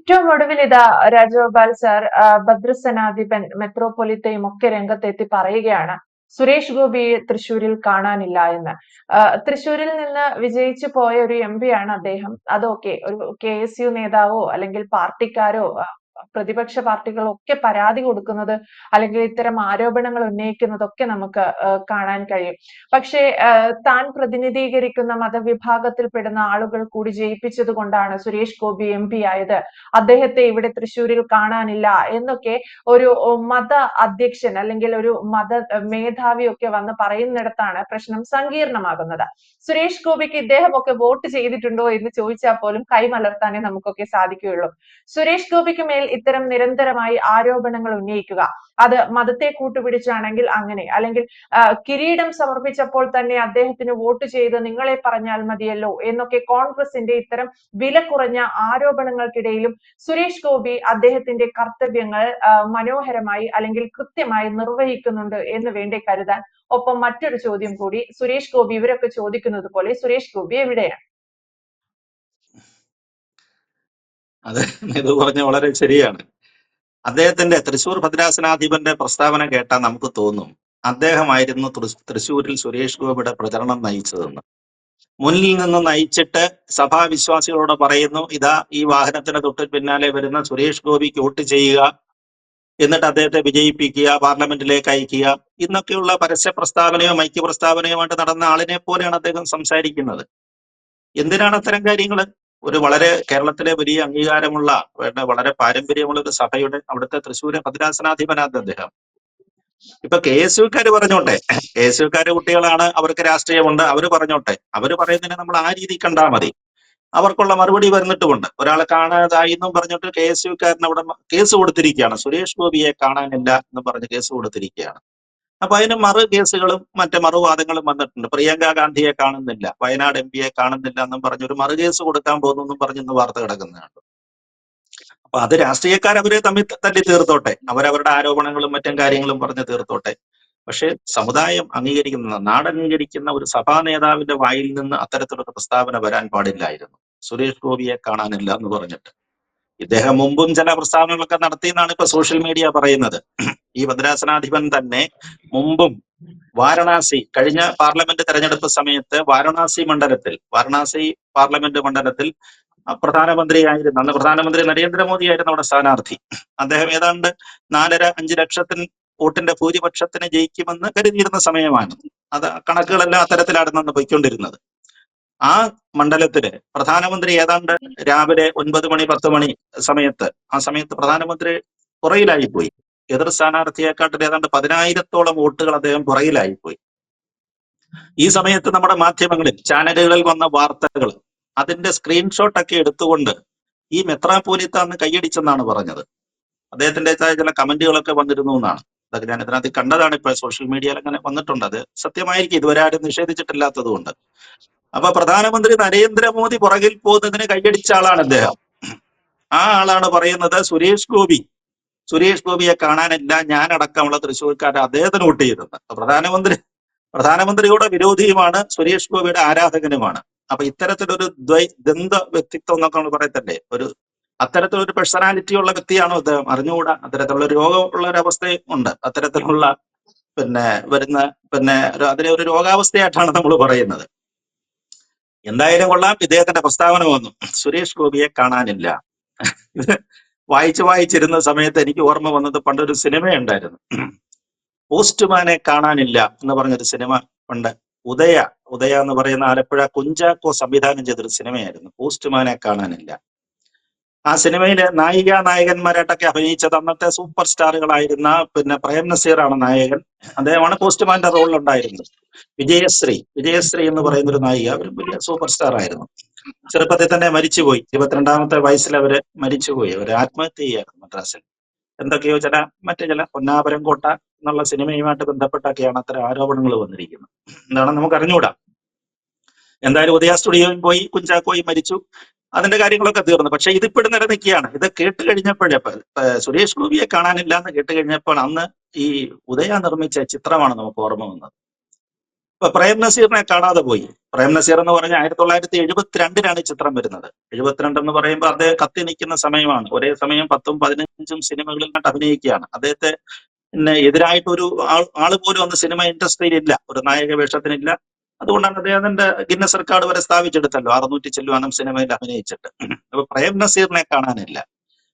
ഏറ്റവും ഒടുവിൽ ഇതാ രാജഗോപാൽ സാർ ഭദ്രസനാധിപൻ മെത്രോപൊലിത്തയും ഒക്കെ രംഗത്തെത്തി പറയുകയാണ് സുരേഷ് ഗോപിയെ തൃശ്ശൂരിൽ കാണാനില്ല എന്ന്. തൃശ്ശൂരിൽ നിന്ന് വിജയിച്ചു പോയ ഒരു എം ആണ് അദ്ദേഹം. അതൊക്കെ ഒരു കെ എസ് യു നേതാവോ അല്ലെങ്കിൽ പാർട്ടിക്കാരോ പ്രതിപക്ഷ പാർട്ടികളൊക്കെ പരാതി കൊടുക്കുന്നത് അല്ലെങ്കിൽ ഇത്തരം ആരോപണങ്ങൾ ഉന്നയിക്കുന്നതൊക്കെ നമുക്ക് കാണാൻ കഴിയും. പക്ഷേ താൻ പ്രതിനിധീകരിക്കുന്ന മതവിഭാഗത്തിൽപ്പെടുന്ന ആളുകൾ കൂടി ജയിപ്പിച്ചത് കൊണ്ടാണ് സുരേഷ് ഗോപി എം പി ആയത്. അദ്ദേഹത്തെ ഇവിടെ തൃശ്ശൂരിൽ കാണാനില്ല എന്നൊക്കെ ഒരു മത അധ്യക്ഷൻ അല്ലെങ്കിൽ ഒരു മത മേധാവി ഒക്കെ വന്ന് പറയുന്നിടത്താണ് പ്രശ്നം സങ്കീർണമാകുന്നത്. സുരേഷ് ഗോപിക്ക് ഇദ്ദേഹമൊക്കെ വോട്ട് ചെയ്തിട്ടുണ്ടോ എന്ന് ചോദിച്ചാൽ പോലും കൈമലർത്താനേ നമുക്കൊക്കെ സാധിക്കുകയുള്ളൂ. സുരേഷ് ഗോപിക്ക് മേൽ ഇത്തരം നിരന്തരമായി ആരോപണങ്ങൾ ഉന്നയിക്കുക. അത് മതത്തെ കൂട്ടുപിടിച്ചാണെങ്കിൽ അങ്ങനെ. അല്ലെങ്കിൽ കിരീടം സമർപ്പിച്ചപ്പോൾ തന്നെ അദ്ദേഹത്തിന് വോട്ട് ചെയ്ത് നിങ്ങളെ പറഞ്ഞാൽ മതിയല്ലോ എന്നൊക്കെ കോൺഗ്രസിന്റെ ഇത്തരം വില കുറഞ്ഞ ആരോപണങ്ങൾക്കിടയിലും സുരേഷ് ഗോപി അദ്ദേഹത്തിന്റെ കർത്തവ്യങ്ങൾ മനോഹരമായി അല്ലെങ്കിൽ കൃത്യമായി നിർവഹിക്കുന്നുണ്ട് എന്ന് വേണ്ടി കരുതാൻ. ഒപ്പം മറ്റൊരു ചോദ്യം കൂടി സുരേഷ് ഗോപി ഇവരൊക്കെ ചോദിക്കുന്നത് പോലെ സുരേഷ് ഗോപി എവിടെയാണ്? അത് ഇത് പറഞ്ഞ വളരെ ശരിയാണ്. അദ്ദേഹത്തിന്റെ തൃശൂർ ഭദ്രാസനാധിപന്റെ പ്രസ്താവന കേട്ടാൽ നമുക്ക് തോന്നും അദ്ദേഹമായിരുന്നു തൃശൂരിൽ സുരേഷ് ഗോപിയുടെ പ്രചരണം നയിച്ചതെന്ന്. മുന്നിൽ നിന്ന് നയിച്ചിട്ട് സഭാവിശ്വാസികളോട് പറയുന്നു ഇതാ ഈ വാഹനത്തിന് തൊട്ട് പിന്നാലെ വരുന്ന സുരേഷ് ഗോപിക്ക് വോട്ട് ചെയ്യുക എന്നിട്ട് അദ്ദേഹത്തെ വിജയിപ്പിക്കുക പാർലമെന്റിലേക്ക് അയക്കുക. ഇന്നൊക്കെയുള്ള പരസ്യ പ്രസ്താവനയോ മൈക്യ പ്രസ്താവനയുമായിട്ട് നടന്ന ആളിനെ പോലെയാണ് അദ്ദേഹം സംസാരിക്കുന്നത്. എന്തിനാണ് അത്തരം കാര്യങ്ങൾ ഒരു വളരെ കേരളത്തിലെ വലിയ അംഗീകാരമുള്ള വളരെ പാരമ്പര്യമുള്ള ഒരു സഭയുടെ അവിടുത്തെ തൃശ്ശൂരെ ഭദ്രാസനാധിപനാണ് അദ്ദേഹം. ഇപ്പൊ കെ എസ് യുക്കാര് പറഞ്ഞോട്ടെ കെ എസ് യുക്കാര് കുട്ടികളാണ് അവർക്ക് രാഷ്ട്രീയമുണ്ട് അവർ പറഞ്ഞോട്ടെ. അവർ പറയുന്നതിനെ നമ്മൾ ആ രീതി കണ്ടാൽ മതി. അവർക്കുള്ള മറുപടി വരുന്നിട്ടുമുണ്ട് ഒരാളെ കാണാതായി എന്നും പറഞ്ഞിട്ട് കെ എസ് യുക്കാരൻ അവിടെ കേസ് കൊടുത്തിരിക്കുകയാണ്. സുരേഷ് ഗോപിയെ കാണാനില്ല എന്ന് പറഞ്ഞ് കേസ് കൊടുത്തിരിക്കുകയാണ്. അപ്പൊ അതിന് മറു കേസുകളും മറ്റു മറുവാദങ്ങളും വന്നിട്ടുണ്ട്. പ്രിയങ്ക ഗാന്ധിയെ കാണുന്നില്ല വയനാട് എം പിയെ കാണുന്നില്ല എന്നും പറഞ്ഞ് ഒരു മറു കേസ് കൊടുക്കാൻ പോകുന്നു എന്നും പറഞ്ഞ് ഇന്ന് വാർത്ത കിടക്കുന്നുണ്ട്. അപ്പൊ അത് രാഷ്ട്രീയക്കാർ അവരെ തമ്മിൽ തല്ലി തീർത്തോട്ടെ അവരവരുടെ ആരോപണങ്ങളും മറ്റും കാര്യങ്ങളും പറഞ്ഞ് തീർത്തോട്ടെ. പക്ഷെ സമുദായം അംഗീകരിക്കുന്ന നാട് അംഗീകരിക്കുന്ന ഒരു സഭാ നേതാവിന്റെ വായിൽ നിന്ന് അത്തരത്തിലൊരു പ്രസ്താവന വരാൻ പാടില്ലായിരുന്നു. സുരേഷ് ഗോപിയെ കാണാനില്ല എന്ന് പറഞ്ഞിട്ട്. ഇദ്ദേഹം മുമ്പും ചില പ്രസ്താവനകളൊക്കെ നടത്തിയെന്നാണ് ഇപ്പൊ സോഷ്യൽ മീഡിയ പറയുന്നത്. ഈ ഭദ്രാസനാധിപൻ തന്നെ മുമ്പും വാരണാസി കഴിഞ്ഞ പാർലമെന്റ് തെരഞ്ഞെടുപ്പ് സമയത്ത് വാരണാസി മണ്ഡലത്തിൽ വാരണാസി പാർലമെന്റ് മണ്ഡലത്തിൽ പ്രധാനമന്ത്രി പ്രധാനമന്ത്രിയായിരുന്നു അന്ന് പ്രധാനമന്ത്രി നരേന്ദ്രമോദി ആയിരുന്നു അവിടെ സ്ഥാനാർത്ഥി. അദ്ദേഹം ഏതാണ്ട് നാലര അഞ്ച് ലക്ഷത്തിന് വോട്ടിന്റെ ഭൂരിപക്ഷത്തിന് ജയിക്കുമെന്ന് കരുതിയിരുന്ന സമയമാണ്. അത് കണക്കുകളെല്ലാം അത്തരത്തിലാണ് അന്ന് പൊയ്ക്കൊണ്ടിരുന്നത്. ആ മണ്ഡലത്തിൽ പ്രധാനമന്ത്രി ഏതാണ്ട് രാവിലെ ഒൻപത് മണി പത്ത് മണി സമയത്ത് ആ സമയത്ത് പ്രധാനമന്ത്രി പുറയിലായി പോയി. എതിർ സ്ഥാനാർത്ഥിയെക്കാട്ടിൽ ഏതാണ്ട് പതിനായിരത്തോളം വോട്ടുകൾ അദ്ദേഹം പുറകിലായിപ്പോയി. ഈ സമയത്ത് നമ്മുടെ മാധ്യമങ്ങളിൽ ചാനലുകളിൽ വന്ന വാർത്തകൾ അതിന്റെ സ്ക്രീൻഷോട്ട് ഒക്കെ എടുത്തുകൊണ്ട് ഈ മെത്രാപോലിത്ത അന്ന് കൈയടിച്ചെന്നാണ് പറഞ്ഞത്. അദ്ദേഹത്തിന്റെ ച- ചില കമന്റുകളൊക്കെ വന്നിരുന്നു എന്നാണ്. അതൊക്കെ ഞാൻ ഇതിനകത്ത് കണ്ടതാണ് ഇപ്പൊ സോഷ്യൽ മീഡിയയിൽ അങ്ങനെ വന്നിട്ടുണ്ട്. അത് സത്യമായിരിക്കും ഇതുവരെ ആരും നിഷേധിച്ചിട്ടില്ലാത്തത് കൊണ്ട് അപ്പൊ പ്രധാനമന്ത്രി നരേന്ദ്രമോദി പുറകിൽ പോകുന്നതിന് കൈയടിച്ച ആളാണ് അദ്ദേഹം. ആ ആളാണ് പറയുന്നത് സുരേഷ് ഗോപി. സുരേഷ് ഗോപിയെ കാണാനില്ല ഞാനടക്കമുള്ള തൃശ്ശൂർക്കാർ അദ്ദേഹത്തിന് വോട്ട് ചെയ്തത് പ്രധാനമന്ത്രി പ്രധാനമന്ത്രിയുടെ വിരോധിയുമാണ് സുരേഷ് ഗോപിയുടെ ആരാധകനുമാണ്. അപ്പൊ ഇത്തരത്തിലൊരു ദ്വൈ ദ്വന്ദ് വ്യക്തിത്വം എന്നൊക്കെ നമ്മൾ പറയത്തല്ലേ? ഒരു അത്തരത്തിലൊരു പേഴ്സണാലിറ്റി ഉള്ള വ്യക്തിയാണോ അദ്ദേഹം? അറിഞ്ഞുകൂടാ. അത്തരത്തിലുള്ള രോഗമുള്ള ഒരു ഉണ്ട്. അത്തരത്തിലുള്ള പിന്നെ വരുന്ന പിന്നെ അതിനെ ഒരു രോഗാവസ്ഥയായിട്ടാണ് നമ്മൾ പറയുന്നത്. എന്തായാലും കൊള്ളാം. ഇദ്ദേഹത്തിന്റെ പ്രസ്താവന വന്നു. സുരേഷ് ഗോപിയെ കാണാനില്ല. വായിച്ച് വായിച്ചിരുന്ന സമയത്ത് എനിക്ക് ഓർമ്മ വന്നത് പണ്ടൊരു സിനിമയുണ്ടായിരുന്നു. പോസ്റ്റ്മാനെ കാണാനില്ല എന്ന് പറഞ്ഞൊരു സിനിമ ഉണ്ട്. ഉദയ ഉദയ എന്ന് പറയുന്ന ആലപ്പുഴ കുഞ്ചാക്കോ സംവിധാനം ചെയ്തൊരു സിനിമയായിരുന്നു. പോസ്റ്റ്മാനെ കാണാനില്ല. ആ സിനിമയിലെ നായിക നായകന്മാരായിട്ടൊക്കെ അഭിനയിച്ചത് അന്നത്തെ സൂപ്പർ സ്റ്റാറുകളായിരുന്ന പിന്നെ പ്രേം നസീറാണ് നായകൻ. അദ്ദേഹമാണ് പോസ്റ്റ്മാന്റെ റോളിലുണ്ടായിരുന്നത്. വിജയശ്രീ വിജയശ്രീ എന്ന് പറയുന്ന ഒരു നായിക ഒരു വലിയ സൂപ്പർ സ്റ്റാർ ആയിരുന്നു ചെറുപ്പത്തിൽ തന്നെ മരിച്ചുപോയി. ഇരുപത്തിരണ്ടാമത്തെ വയസ്സിൽ അവർ മരിച്ചുപോയി. അവർ ആത്മഹത്യ ചെയ്യായിരുന്നു മദ്രാസിൽ. എന്തൊക്കെയോ ചില മറ്റു ചില പൊന്നാപുരം കോട്ട എന്നുള്ള സിനിമയുമായിട്ട് ബന്ധപ്പെട്ടൊക്കെയാണ് അത്തരം ആരോപണങ്ങൾ വന്നിരിക്കുന്നത്. എന്താണ് നമുക്ക് അറിഞ്ഞുകൂടാ? എന്തായാലും ഉദയ സ്റ്റുഡിയോയിൽ പോയി കുഞ്ചാക്കോയി മരിച്ചു. അതിന്റെ കാര്യങ്ങളൊക്കെ തീർന്നു. പക്ഷെ ഇതിപ്പോഴും നിലനിൽക്കുകയാണ് ഇത് കേട്ട് കഴിഞ്ഞപ്പോഴേ സുരേഷ് ഗോപിയെ കാണാനില്ല എന്ന് കേട്ട് കഴിഞ്ഞപ്പോൾ അന്ന് ഈ ഉദയ നിർമ്മിച്ച ചിത്രമാണ് നമുക്ക് ഓർമ്മ വന്നത്. ഇപ്പൊ പ്രേം നസീറിനെ കാണാതെ പോയി. പ്രേം നസീർ എന്ന് പറഞ്ഞ ആയിരത്തി തൊള്ളായിരത്തി എഴുപത്തിരണ്ടിലാണ് ചിത്രം വരുന്നത്. എഴുപത്തിരണ്ട് എന്ന് പറയുമ്പോൾ അദ്ദേഹം കത്തി നിൽക്കുന്ന സമയമാണ്. ഒരേ സമയം പത്തും പതിനഞ്ചും സിനിമകളിൽ കണ്ട് അഭിനയിക്കുകയാണ്. അദ്ദേഹത്തെ പിന്നെ എതിരായിട്ട് ഒരു ആൾ ആൾ പോലും അന്ന് സിനിമ ഇൻഡസ്ട്രിയിൽ ഇല്ല. ഒരു നായക വേഷത്തിനില്ല. അതുകൊണ്ടാണ് അദ്ദേഹത്തിന്റെ ഗിന്നസ് റെക്കോർഡ് വരെ സ്ഥാപിച്ചെടുത്തല്ലോ. അറുന്നൂറ്റി ചെല്ലുവാനും സിനിമയിൽ അഭിനയിച്ചിട്ട്. അപ്പൊ പ്രേം നസീറിനെ കാണാനില്ല.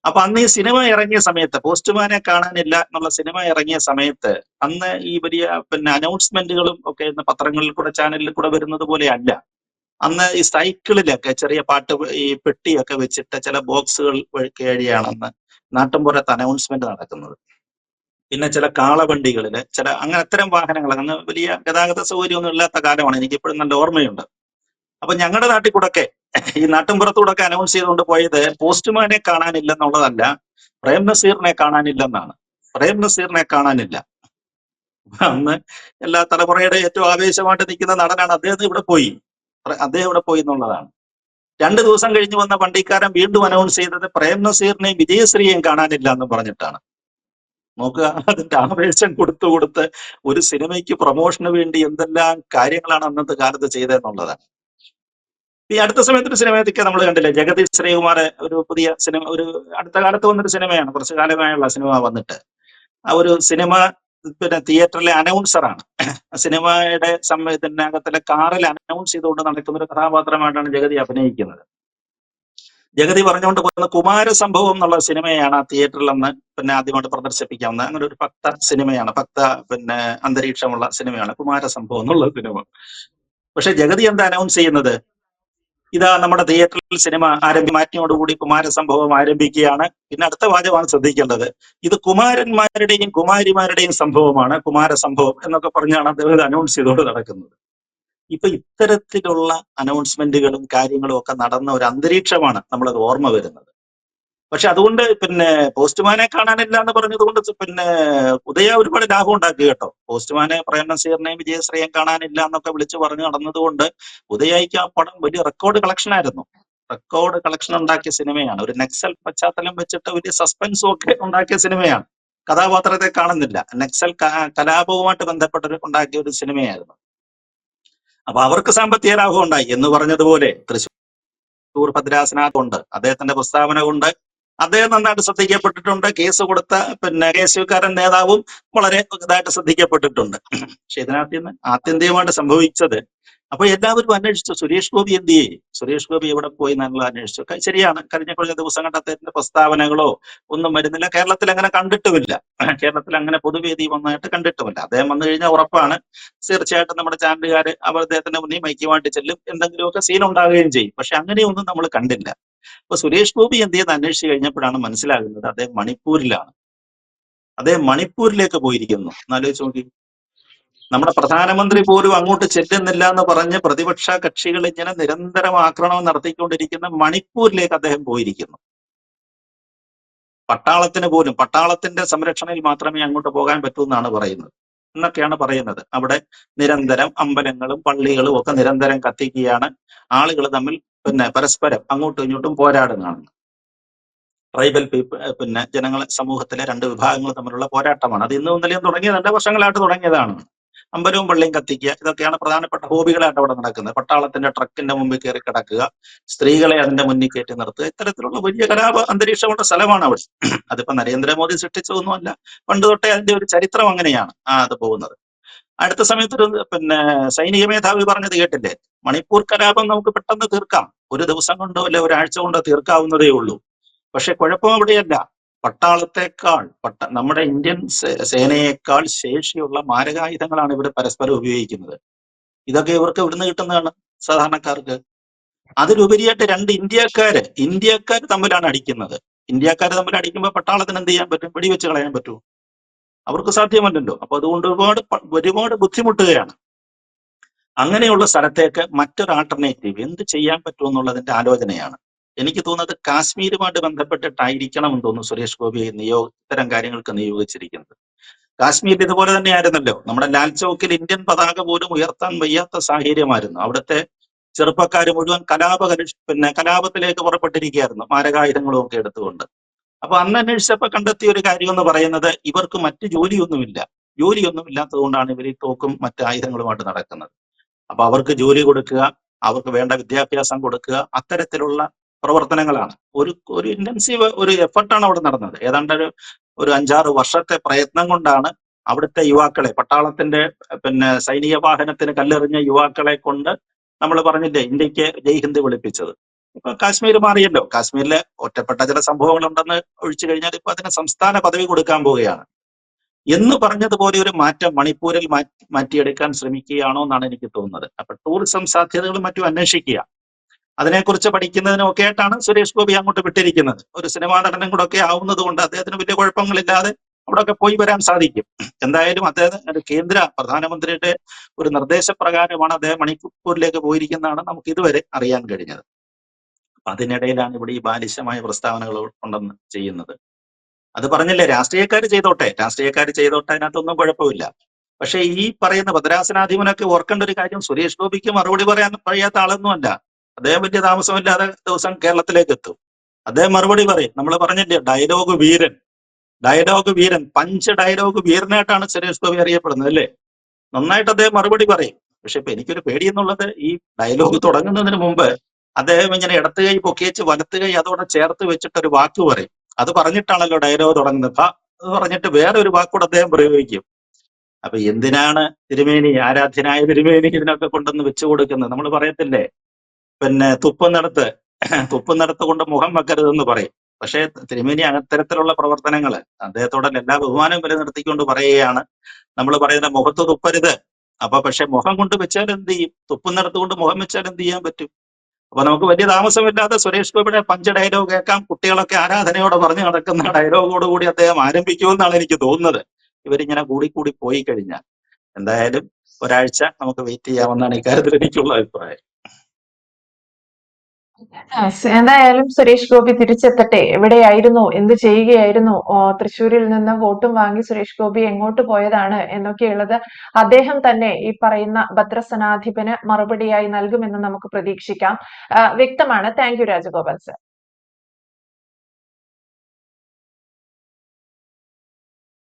അപ്പൊ അന്ന് ഈ സിനിമ ഇറങ്ങിയ സമയത്ത് പോസ്റ്റ്മാനെ കാണാനില്ല എന്നുള്ള സിനിമ ഇറങ്ങിയ സമയത്ത് അന്ന് ഈ വലിയ പിന്നെ അനൗൺസ്മെന്റുകളും ഒക്കെ ഇന്ന് പത്രങ്ങളിൽ കൂടെ ചാനലിൽ കൂടെ വരുന്നത് പോലെ അല്ല. അന്ന് ഈ സൈക്കിളിലൊക്കെ ചെറിയ പാട്ട് ഈ പെട്ടിയൊക്കെ വെച്ചിട്ട് ചില ബോക്സുകൾ വഴിയാണ് അന്ന് നാട്ടിൻപുറത്ത് അനൗൺസ്മെന്റ് നടക്കുന്നത്. പിന്നെ ചില കാളവണ്ടികളിൽ ചില അങ്ങനെ അത്തരം വാഹനങ്ങൾ അന്ന് വലിയ ഗതാഗത സൗകര്യമൊന്നും ഇല്ലാത്ത കാലമാണ്. എനിക്കിപ്പോഴും നല്ല ഓർമ്മയുണ്ട്. അപ്പൊ ഞങ്ങളുടെ നാട്ടിൽ കൂടൊക്കെ ഈ നാട്ടിൻപുറത്തൂടൊക്കെ അനൗൺസ് ചെയ്തുകൊണ്ട് പോയത് പോസ്റ്റ്മാനെ കാണാനില്ലെന്നുള്ളതല്ല പ്രേം നസീറിനെ കാണാനില്ലെന്നാണ്. പ്രേം നസീറിനെ കാണാനില്ല. അന്ന് എല്ലാ തലമുറയുടെ ഏറ്റവും ആവേശമായിട്ട് നിൽക്കുന്ന നടനാണ് അദ്ദേഹം ഇവിടെ പോയി. അദ്ദേഹം ഇവിടെ പോയി എന്നുള്ളതാണ്. രണ്ടു ദിവസം കഴിഞ്ഞ് വന്ന വണ്ടിക്കാരൻ വീണ്ടും അനൗൺസ് ചെയ്തത് പ്രേം നസീറിനെയും വിജയശ്രീയെയും കാണാനില്ല എന്ന് പറഞ്ഞിട്ടാണ്. നോക്കുക അതിന്റെ ആവേശം കൊടുത്തു കൊടുത്ത് ഒരു സിനിമയ്ക്ക് പ്രൊമോഷന് വേണ്ടി എന്തെല്ലാം കാര്യങ്ങളാണ് അന്നത്തെ കാലത്ത് ചെയ്തതെന്നുള്ളതാണ്. ഈ അടുത്ത സമയത്ത് ഒരു സിനിമയൊക്കെ നമ്മൾ കണ്ടില്ലേ? ജഗതി ശ്രീകുമാർ ഒരു പുതിയ സിനിമ ഒരു അടുത്ത കാലത്ത് വന്നൊരു സിനിമയാണ്. കുറച്ചു കാലമായുള്ള സിനിമ വന്നിട്ട്. ആ ഒരു സിനിമ പിന്നെ തിയേറ്ററിലെ അനൗൺസറാണ്. സിനിമയുടെ സമയത്തിനകത്തിലെ കാറിൽ അനൗൺസ് ചെയ്തുകൊണ്ട് നടക്കുന്ന ഒരു കഥാപാത്രമായിട്ടാണ് ജഗതി അഭിനയിക്കുന്നത്. ജഗതി പറഞ്ഞുകൊണ്ട് പോകുന്ന കുമാര സംഭവം എന്നുള്ള സിനിമയാണ് ആ തിയേറ്ററിൽ അന്ന് പിന്നെ ആദ്യമായിട്ട് പ്രദർശിപ്പിക്കാവുന്ന അങ്ങനെ ഒരു ഭക്ത സിനിമയാണ് ഭക്ത പിന്നെ അന്തരീക്ഷമുള്ള സിനിമയാണ് കുമാര സംഭവം എന്നുള്ള സിനിമ. പക്ഷെ ജഗതി എന്താ അനൗൺസ് ചെയ്യുന്നത്? ഇതാ നമ്മുടെ തിയേറ്ററിൽ സിനിമ ആരംഭി മാറ്റിയോടുകൂടി കുമാരസംഭവം ആരംഭിക്കുകയാണ്. പിന്നെ അടുത്ത വാചകമാണ് ശ്രദ്ധിക്കേണ്ടത്. ഇത് കുമാരന്മാരുടെയും കുമാരിമാരുടെയും സംഭവമാണ് കുമാരസംഭവം എന്നൊക്കെ പറഞ്ഞാണ് അദ്ദേഹം അനൗൺസ് ചെയ്തുകൊണ്ട് നടക്കുന്നത്. ഇപ്പൊ ഇത്തരത്തിലുള്ള അനൗൺസ്മെന്റുകളും കാര്യങ്ങളും ഒക്കെ നടന്ന ഒരു അന്തരീക്ഷമാണ് നമ്മളത് ഓർമ്മ വരുന്നത്. പക്ഷെ അതുകൊണ്ട് പിന്നെ പോസ്റ്റ്മാനെ കാണാനില്ല എന്ന് പറഞ്ഞത് കൊണ്ട് പിന്നെ ഉദയ ഒരുപാട് ലാഭം ഉണ്ടാക്കി കേട്ടോ. പോസ്റ്റ്മാനെ പ്രേം നസീറിനെയും വിജയശ്രീയും കാണാനില്ല എന്നൊക്കെ വിളിച്ചു പറഞ്ഞു നടന്നതുകൊണ്ട് ഉദയയ്ക്ക് ആ പടം വലിയ റെക്കോർഡ് കളക്ഷൻ ആയിരുന്നു. റെക്കോർഡ് കളക്ഷൻ ഉണ്ടാക്കിയ സിനിമയാണ്. ഒരു നെക്സൽ പശ്ചാത്തലം വെച്ചിട്ട് വലിയ സസ്പെൻസും ഒക്കെ ഉണ്ടാക്കിയ സിനിമയാണ്. കഥാപാത്രത്തെ കാണുന്നില്ല. നെക്സൽ കലാപവുമായിട്ട് ബന്ധപ്പെട്ട് ഉണ്ടാക്കിയ ഒരു സിനിമയായിരുന്നു. അപ്പൊ അവർക്ക് സാമ്പത്തിക ലാഭം ഉണ്ടായി എന്ന് പറഞ്ഞതുപോലെ തൃശൂർ ഭദ്രാസനാഥ് ഉണ്ട്. അദ്ദേഹത്തിന്റെ പ്രസ്താവന കൊണ്ട് അദ്ദേഹം നന്നായിട്ട് ശ്രദ്ധിക്കപ്പെട്ടിട്ടുണ്ട്. കേസ് കൊടുത്ത പിന്നെ കെ എസ് യുക്കാരൻ നേതാവും വളരെ ഇതായിട്ട് ശ്രദ്ധിക്കപ്പെട്ടിട്ടുണ്ട്. പക്ഷെ ഇതിനകത്ത് നിന്ന് ആത്യന്തികമായിട്ട് സംഭവിച്ചത് അപ്പൊ എല്ലാവരും അന്വേഷിച്ചു. സുരേഷ് ഗോപി എന്ത് ചെയ്യും? സുരേഷ് ഗോപി എവിടെ പോയി നല്ല അന്വേഷിച്ചു. ശരിയാണ്. കഴിഞ്ഞ കുറച്ച് ദിവസം കണ്ട അദ്ദേഹത്തിന്റെ പ്രസ്താവനകളോ ഒന്നും വരുന്നില്ല. കേരളത്തിൽ അങ്ങനെ കണ്ടിട്ടുമില്ല. കേരളത്തിൽ അങ്ങനെ പൊതുവേദി വന്നായിട്ട് കണ്ടിട്ടുമില്ല. അദ്ദേഹം വന്നു കഴിഞ്ഞാൽ ഉറപ്പാണ്. തീർച്ചയായിട്ടും നമ്മുടെ ചാനലുകാർ അവർ അദ്ദേഹത്തിന്റെ മുന്നിൽ മൈക്കുമായിട്ട് ചെല്ലും. എന്തെങ്കിലുമൊക്കെ സീൻ ഉണ്ടാകുകയും ചെയ്യും. പക്ഷെ അങ്ങനെയൊന്നും നമ്മൾ കണ്ടില്ല. അപ്പൊ സുരേഷ് ഗോപി എന്ത് ചെയ്ത് അന്വേഷിച്ചു കഴിഞ്ഞപ്പോഴാണ് മനസ്സിലാകുന്നത് അദ്ദേഹം മണിപ്പൂരിലാണ്. അദ്ദേഹം മണിപ്പൂരിലേക്ക് പോയിരിക്കുന്നു. എന്നാലോചിച്ച് നോക്കി. നമ്മുടെ പ്രധാനമന്ത്രി പോലും അങ്ങോട്ട് ചെല്ലുന്നില്ല എന്ന് പറഞ്ഞ് പ്രതിപക്ഷ കക്ഷികൾ ഇങ്ങനെ നിരന്തരം ആക്രമണം നടത്തിക്കൊണ്ടിരിക്കുന്ന മണിപ്പൂരിലേക്ക് അദ്ദേഹം പോയിരിക്കുന്നു. പട്ടാളത്തിന് പോലും പട്ടാളത്തിന്റെ സംരക്ഷണയിൽ മാത്രമേ അങ്ങോട്ട് പോകാൻ പറ്റൂ എന്നാണ് പറയുന്നത്. എന്നൊക്കെയാണ് പറയുന്നത്. അവിടെ നിരന്തരം അമ്പലങ്ങളും പള്ളികളും ഒക്കെ നിരന്തരം കത്തിക്കുകയാണ്. ആളുകൾ തമ്മിൽ പിന്നെ പരസ്പരം അങ്ങോട്ടും ഇങ്ങോട്ടും പോരാടുന്നതാണ്. ട്രൈബൽ പീപ്പിൾ പിന്നെ ജനങ്ങൾ സമൂഹത്തിലെ രണ്ട് വിഭാഗങ്ങൾ തമ്മിലുള്ള പോരാട്ടമാണ്. അത് ഇന്നും തുടങ്ങിയത് തുടങ്ങിയതല്ല വർഷങ്ങളായിട്ട് തുടങ്ങിയതാണ്. അമ്പലവും പള്ളിയും കത്തിക്കുക ഇതൊക്കെയാണ് പ്രധാനപ്പെട്ട ഹോബികളായിട്ട് അവിടെ നടക്കുന്നത്. പട്ടാളത്തിന്റെ ട്രക്കിന്റെ മുമ്പിൽ കയറി കിടക്കുക സ്ത്രീകളെ അതിന്റെ മുന്നിൽ കയറ്റി നിർത്തുക ഇത്തരത്തിലുള്ള വലിയ കലാപ അന്തരീക്ഷമുള്ള സ്ഥലമാണ് അവിടെ. അതിപ്പോ നരേന്ദ്രമോദി സൃഷ്ടിച്ചതൊന്നുമല്ല. പണ്ട് തൊട്ടേ അതിന്റെ ഒരു ചരിത്രം അങ്ങനെയാണ് ആ അത് പോകുന്നത്. അടുത്ത സമയത്ത് ഒരു പിന്നെ സൈനിക മേധാവി പറഞ്ഞത് കേട്ടില്ലേ? മണിപ്പൂർ കലാപം നമുക്ക് പെട്ടെന്ന് തീർക്കാം. ഒരു ദിവസം കൊണ്ടോ അല്ലെ ഒരാഴ്ച കൊണ്ടോ തീർക്കാവുന്നതേ ഉള്ളൂ. പക്ഷെ കുഴപ്പം അവിടെയല്ല. പട്ടാളത്തെക്കാൾ പട്ട നമ്മുടെ ഇന്ത്യൻ സേനയേക്കാൾ ശേഷിയുള്ള മാരകായുധങ്ങളാണ് ഇവിടെ പരസ്പരം ഉപയോഗിക്കുന്നത്. ഇതൊക്കെ ഇവർക്ക് ഇവിടുന്ന് കിട്ടുന്നതാണ് സാധാരണക്കാർക്ക്. അതിലുപരിയായിട്ട് രണ്ട് ഇന്ത്യക്കാര് ഇന്ത്യക്കാർ തമ്മിലാണ് അടിക്കുന്നത്. ഇന്ത്യക്കാർ തമ്മിൽ അടിക്കുമ്പോൾ പട്ടാളത്തിന് എന്ത് ചെയ്യാൻ പറ്റും? വെടിവെച്ച് കളയാൻ പറ്റുമോ? അവർക്ക് സാധ്യമല്ലല്ലോ. അപ്പൊ അതുകൊണ്ട് ഒരുപാട് ഒരുപാട് ബുദ്ധിമുട്ടുകയാണ്. അങ്ങനെയുള്ള സ്ഥലത്തേക്ക് മറ്റൊരു ആൾട്ടർനേറ്റീവ് എന്ത് ചെയ്യാൻ പറ്റും എന്നുള്ളതിന്റെ ആലോചനയാണ്. എനിക്ക് തോന്നുന്നത് കാശ്മീരുമായിട്ട് ബന്ധപ്പെട്ടിട്ടായിരിക്കണം എന്ന് തോന്നുന്നു സുരേഷ് ഗോപി നിയോഗ ഇത്തരം കാര്യങ്ങൾക്ക് നിയോഗിച്ചിരിക്കുന്നത്. കാശ്മീർ ഇതുപോലെ തന്നെയായിരുന്നല്ലോ. നമ്മുടെ ലാൽ ചൗക്കിൽ ഇന്ത്യൻ പതാക പോലും ഉയർത്താൻ വയ്യാത്ത സാഹചര്യമായിരുന്നു. അവിടുത്തെ ചെറുപ്പക്കാർ മുഴുവൻ കലാപ പിന്നെ കലാപത്തിലേക്ക് പുറപ്പെട്ടിരിക്കുകയായിരുന്നു. മാരകായുധങ്ങളും ഒക്കെ എടുത്തുകൊണ്ട്. അപ്പൊ അന്ന് അന്വേഷിച്ചപ്പോ കണ്ടെത്തിയ ഒരു കാര്യം എന്ന് പറയുന്നത് ഇവർക്ക് മറ്റു ജോലിയൊന്നുമില്ല. ജോലിയൊന്നും ഇല്ലാത്തത് കൊണ്ടാണ് ഇവർ ഈ തോക്കും മറ്റു ആയുധങ്ങളുമായിട്ട് നടക്കുന്നത്. അപ്പൊ അവർക്ക് ജോലി കൊടുക്കുക അവർക്ക് വേണ്ട വിദ്യാഭ്യാസം കൊടുക്കുക അത്തരത്തിലുള്ള പ്രവർത്തനങ്ങളാണ്. ഒരു ഒരു ഇന്റൻസീവ് ഒരു എഫർട്ടാണ് അവിടെ നടന്നത്. ഏതാണ്ട് ഒരു ഒരു അഞ്ചാറ് വർഷത്തെ പ്രയത്നം കൊണ്ടാണ് അവിടുത്തെ യുവാക്കളെ പട്ടാളത്തിന്റെ പിന്നെ സൈനിക വാഹനത്തിന് കല്ലെറിഞ്ഞ യുവാക്കളെ കൊണ്ട് നമ്മൾ പറഞ്ഞില്ലേ ഇന്ത്യയ്ക്ക് ജയ് ഹിന്ദ് വിളിപ്പിച്ചത്. ഇപ്പൊ കാശ്മീർ മാറിയല്ലോ. കാശ്മീരിലെ ഒറ്റപ്പെട്ട ചില സംഭവങ്ങൾ ഉണ്ടെന്ന് ഒഴിച്ചു കഴിഞ്ഞാൽ ഇപ്പൊ അതിന് സംസ്ഥാന പദവി കൊടുക്കാൻ പോവുകയാണ്. എന്ന് പറഞ്ഞതുപോലെ ഒരു മാറ്റം മണിപ്പൂരിൽ മാറ്റിയെടുക്കാൻ ശ്രമിക്കുകയാണോ എന്നാണ് എനിക്ക് തോന്നുന്നത്. അപ്പൊ ടൂറിസം സാധ്യതകളും മറ്റും അന്വേഷിക്കുക. അതിനെക്കുറിച്ച് പഠിക്കുന്നതിനും ഒക്കെ ആയിട്ടാണ് സുരേഷ് ഗോപി അങ്ങോട്ട് വിട്ടിരിക്കുന്നത്. ഒരു സിനിമാ നടനും കൂടെ ഒക്കെ ആവുന്നത് കൊണ്ട് അദ്ദേഹത്തിന് വലിയ കുഴപ്പങ്ങളില്ലാതെ അവിടെയൊക്കെ പോയി വരാൻ സാധിക്കും. എന്തായാലും അദ്ദേഹം കേന്ദ്ര പ്രധാനമന്ത്രിയുടെ ഒരു നിർദ്ദേശപ്രകാരമാണ് അദ്ദേഹം മണിപ്പൂരിലേക്ക് പോയിരിക്കുന്നതാണ് നമുക്ക് ഇതുവരെ അറിയാൻ കഴിഞ്ഞത്. അതിനിടയിലാണ് ഇവിടെ ഈ ബാലിശമായ പ്രസ്താവനകൾ ഉണ്ടെന്ന് ചെയ്യുന്നത്. അത് പറഞ്ഞില്ലേ രാഷ്ട്രീയക്കാർ ചെയ്തോട്ടെ രാഷ്ട്രീയക്കാർ ചെയ്തോട്ടെ അതിനകത്തൊന്നും കുഴപ്പമില്ല. പക്ഷേ ഈ പറയുന്ന ഭദ്രാസനാധിപനൊക്കെ ഓർക്കേണ്ട ഒരു കാര്യം സുരേഷ് ഗോപിക്ക് മറുപടി പറയാൻ കഴിയാത്ത ആളൊന്നുമല്ല അദ്ദേഹം വലിയ താമസമില്ലാതെ ദിവസം കേരളത്തിലേക്ക് എത്തും. അദ്ദേഹം മറുപടി പറയും. നമ്മൾ പറഞ്ഞില്ലേ ഡയലോഗ് വീരൻ. ഡയലോഗ് വീരൻ പഞ്ച് ഡയലോഗ് വീരനായിട്ടാണ് സുരേഷ് ഗോപി അറിയപ്പെടുന്നത് അല്ലേ? നന്നായിട്ട് അദ്ദേഹം മറുപടി പറയും. പക്ഷെ ഇപ്പൊ എനിക്കൊരു പേടി എന്നുള്ളത് ഈ ഡയലോഗ് തുടങ്ങുന്നതിന് മുമ്പ് അദ്ദേഹം ഇങ്ങനെ ഇടത്ത് കൈ പൊക്കിയച്ച് വലത്ത് കൈ അതോടെ ചേർത്ത് വെച്ചിട്ട് ഒരു വാക്ക് പറയും. അത് പറഞ്ഞിട്ടാണല്ലോ ഡയലോഗ് തുടങ്ങുന്നത്. എന്ന് പറഞ്ഞിട്ട് വേറെ ഒരു വാക്കൂടെ അദ്ദേഹം പ്രയോഗിക്കും. അപ്പൊ എന്തിനാണ് തിരുമേനി ആരാധ്യനായ തിരുമേനി ഇതിനൊക്കെ കൊണ്ടുവന്ന് വെച്ചു കൊടുക്കുന്നത്? നമ്മൾ പറയത്തില്ലേ? പിന്നെ തുപ്പുന്നിടത്ത് തുപ്പുന്നിടത്ത് കൊണ്ട് മുഖം വെക്കരുതെന്ന് പറയും. പക്ഷേ തിരുമേനി അത്തരത്തിലുള്ള പ്രവർത്തനങ്ങൾ അദ്ദേഹത്തോടെ എല്ലാ ബഹുമാനവും വില നിർത്തിക്കൊണ്ട് പറയുകയാണ്. നമ്മൾ പറയുന്ന മുഖത്ത് തുപ്പരുത്. അപ്പൊ പക്ഷെ മുഖം കൊണ്ട് വെച്ചാൽ എന്ത് ചെയ്യും തുപ്പുന്നിടത്ത് കൊണ്ട് മുഖം വെച്ചാൽ എന്ത് ചെയ്യാൻ പറ്റും? അപ്പൊ നമുക്ക് വലിയ താമസമില്ലാതെ സുരേഷ് ഗോപിയുടെ പഞ്ച് ഡയലോഗ് കേൾക്കാം. കുട്ടികളൊക്കെ ആരാധനയോടെ പറഞ്ഞു നടക്കുന്ന ഡയലോഗോട് കൂടി അദ്ദേഹം ആരംഭിക്കുമെന്നാണ് എനിക്ക് തോന്നുന്നത്. ഇവരിങ്ങനെ കൂടി കൂടി പോയി കഴിഞ്ഞാൽ എന്തായാലും ഒരാഴ്ച നമുക്ക് വെയിറ്റ് ചെയ്യാമെന്നാണ് ഇക്കാര്യത്തിൽ എനിക്കുള്ള അഭിപ്രായം. എന്തായാലും സുരേഷ് ഗോപി തിരിച്ചെത്തട്ടെ. എവിടെയായിരുന്നു? എന്ത് ചെയ്യുകയായിരുന്നു? തൃശ്ശൂരിൽ നിന്ന് വോട്ടും വാങ്ങി സുരേഷ് ഗോപി എങ്ങോട്ട് പോയതാണ് എന്നൊക്കെയുള്ളത് അദ്ദേഹം തന്നെ ഈ പറയുന്ന ഭദ്രസനാധിപന് മറുപടിയായി നൽകുമെന്ന് നമുക്ക് പ്രതീക്ഷിക്കാം. വ്യക്തമാണ്. Thank you Rajagopal sir.